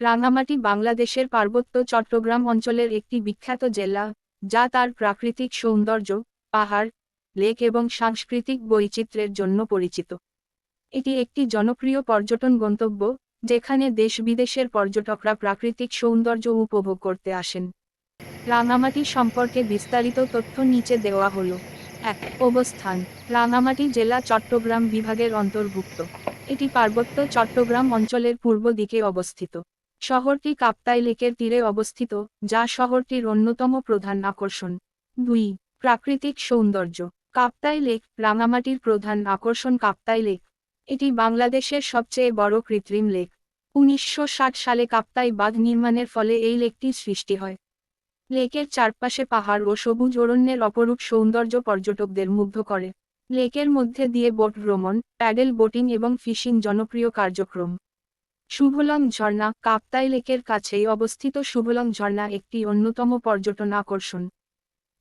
রাঙামাটি বাংলাদেশের পার্বত্য চট্টগ্রাম অঞ্চলের একটি বিখ্যাত জেলা, যা তার প্রাকৃতিক সৌন্দর্য, পাহাড়, লেক এবং সাংস্কৃতিক বৈচিত্র্যের জন্য পরিচিত। এটি একটি জনপ্রিয় পর্যটন গন্তব্য, যেখানে দেশ বিদেশের পর্যটকরা প্রাকৃতিক সৌন্দর্য উপভোগ করতে আসেন। রাঙামাটি সম্পর্কে বিস্তারিত তথ্য নিচে দেওয়া হলো। এক, অবস্থান। রাঙামাটি জেলা চট্টগ্রাম বিভাগের অন্তর্ভুক্ত। এটি পার্বত্য চট্টগ্রাম অঞ্চলের পূর্ব দিকে অবস্থিত। শহরটি কাপ্তাই লেকের তীরে অবস্থিত, যা শহরটির অন্যতম প্রধান আকর্ষণ। দুই, প্রাকৃতিক সৌন্দর্য। কাপ্তাই লেক, রাঙামাটির প্রধান আকর্ষণ কাপ্তাই লেক। এটি বাংলাদেশের সবচেয়ে বড় কৃত্রিম লেক। উনিশশো ষাট সালে কাপ্তাই বাঁধ নির্মাণের ফলে এই লেকটির সৃষ্টি হয়। লেকের চারপাশে পাহাড় ও সবুজ অরণ্যের অপরূপ সৌন্দর্য পর্যটকদের মুগ্ধ করে। লেকের মধ্যে দিয়ে বোট ভ্রমণ, প্যাডেল বোটিং এবং ফিশিং জনপ্রিয় কার্যক্রম। শুভলং ঝর্ণা, কাপ্তাই লেকের কাছেই অবস্থিত শুভলং ঝর্ণা একটি অন্যতম পর্যটন আকর্ষণ।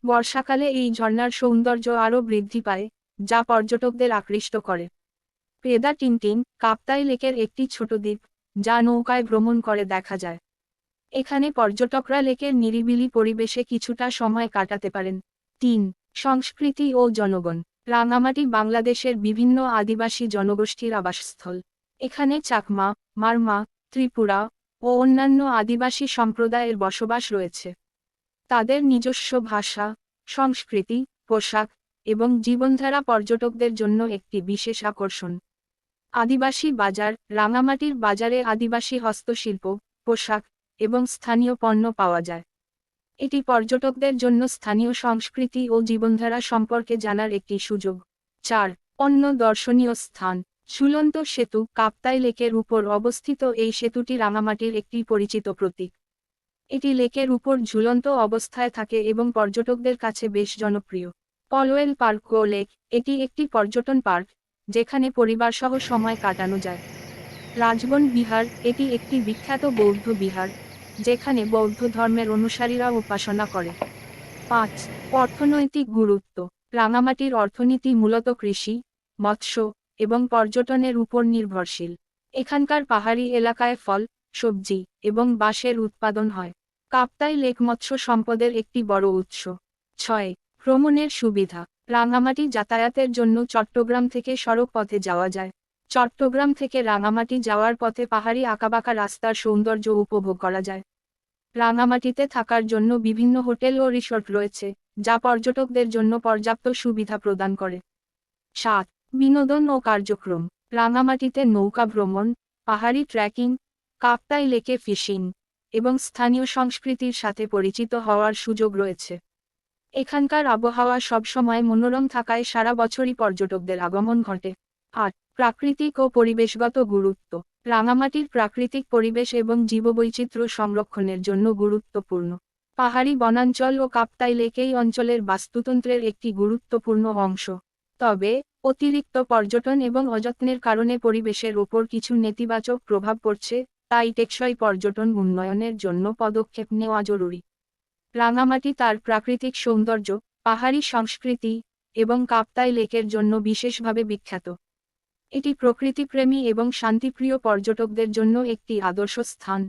বর্ষাকালে এই ঝর্ণার সৌন্দর্য আরও বৃদ্ধি পায়, যা পর্যটকদের আকৃষ্ট করে। পেদা টিনটিন, কাপ্তাই লেকের একটি ছোট দ্বীপ, যা নৌকায় ভ্রমণ করে দেখা যায়। এখানে পর্যটকরা লেকের নিরিবিলি পরিবেশে কিছুটা সময় কাটাতে পারেন। তিন, সংস্কৃতি ও জনগণ। রাঙামাটি বাংলাদেশের বিভিন্ন আদিবাসী জনগোষ্ঠীর আবাসস্থল। এখানে চাকমা, মারমা, ত্রিপুরা ও অন্যান্য আদিবাসী সম্প্রদায়ের বসবাস রয়েছে। তাদের নিজস্ব ভাষা, সংস্কৃতি, পোশাক এবং জীবনধারা পর্যটকদের জন্য একটি বিশেষ আকর্ষণ। আদিবাসী বাজার, রাঙামাটির বাজারে আদিবাসী হস্তশিল্প, পোশাক এবং স্থানীয় পণ্য পাওয়া যায়। এটি পর্যটকদের জন্য স্থানীয় সংস্কৃতি ও জীবনধারা সম্পর্কে জানার একটি সুযোগ। চার, অন্য দর্শনীয় স্থান। ঝুলন্ত সেতু কাপ্তাই লেকের উপর অবস্থিত এই সেতুটি রাঙামাটির একটি পরিচিত প্রতীক। এটি লেকের উপর ঝুলন্ত অবস্থায় থাকে এবং পর্যটকদের কাছে বেশ জনপ্রিয়। পলওয়েল পার্ক ও লেক, এটি একটি পর্যটন পার্ক, যেখানে পরিবারসহ সময় কাটানো যায়। রাজবন বিহার, এটি একটি বিখ্যাত বৌদ্ধ বিহার, যেখানে বৌদ্ধ ধর্মের অনুসারীরা উপাসনা করে। পাঁচ, অর্থনৈতিক গুরুত্ব। রাঙামাটির অর্থনীতি মূলত কৃষি, মৎস্য এবং পর্যটনের উপর নির্ভরশীল। এখানকার পাহাড়ি এলাকায় ফল, সবজি এবং বাঁশের উৎপাদন হয়। কাপ্তাই লেক মৎস্য সম্পদের একটি বড় উৎস। ছয়, ভ্রমণের সুবিধা। রাঙামাটি যাতায়াতের জন্য চট্টগ্রাম থেকে সড়ক পথে যাওয়া যায়। চট্টগ্রাম থেকে রাঙামাটি যাওয়ার পথে পাহাড়ি আঁকাবাঁকা রাস্তার সৌন্দর্য উপভোগ করা যায়। রাঙামাটিতে থাকার জন্য বিভিন্ন হোটেল ও রিসোর্ট রয়েছে, যা পর্যটকদের জন্য পর্যাপ্ত সুবিধা প্রদান করে। সাত বিনোদন ও কার্যক্রম, রাঙামাটিতে নৌকা ভ্রমণ, পাহাড়ি ট্রেকিং, কাপ্তাই লেকে ফিশিং, এবং স্থানীয় সংস্কৃতির সাথে পরিচিত হওয়ার সুযোগ রয়েছে। এখানকার আবহাওয়া সবসময় মনোরম থাকায় সারা বছরই পর্যটকদের আগমন ঘটে। আট প্রাকৃতিক ও পরিবেশগত গুরুত্ব, রাঙামাটির প্রাকৃতিক পরিবেশ এবং জীববৈচিত্র্য সংরক্ষণের জন্য গুরুত্বপূর্ণ। পাহাড়ি বনাঞ্চল ও কাপ্তাই লেক এই অঞ্চলের বাস্তুতন্ত্রের একটি গুরুত্বপূর্ণ অংশ। তবে অতিরিক্ত পর্যটন এবং অযত্নের কারণে পরিবেশের ওপর কিছু নেতিবাচক প্রভাব পড়ছে, তাই টেকসই পর্যটন উন্নয়নের জন্য পদক্ষেপ নেওয়া জরুরি। রাঙামাটি তার প্রাকৃতিক সৌন্দর্য, পাহাড়ি সংস্কৃতি এবং কাপ্তাই লেকের জন্য বিশেষভাবে বিখ্যাত। এটি প্রকৃতিপ্রেমী এবং শান্তিপ্রিয় পর্যটকদের জন্য একটি আদর্শ স্থান।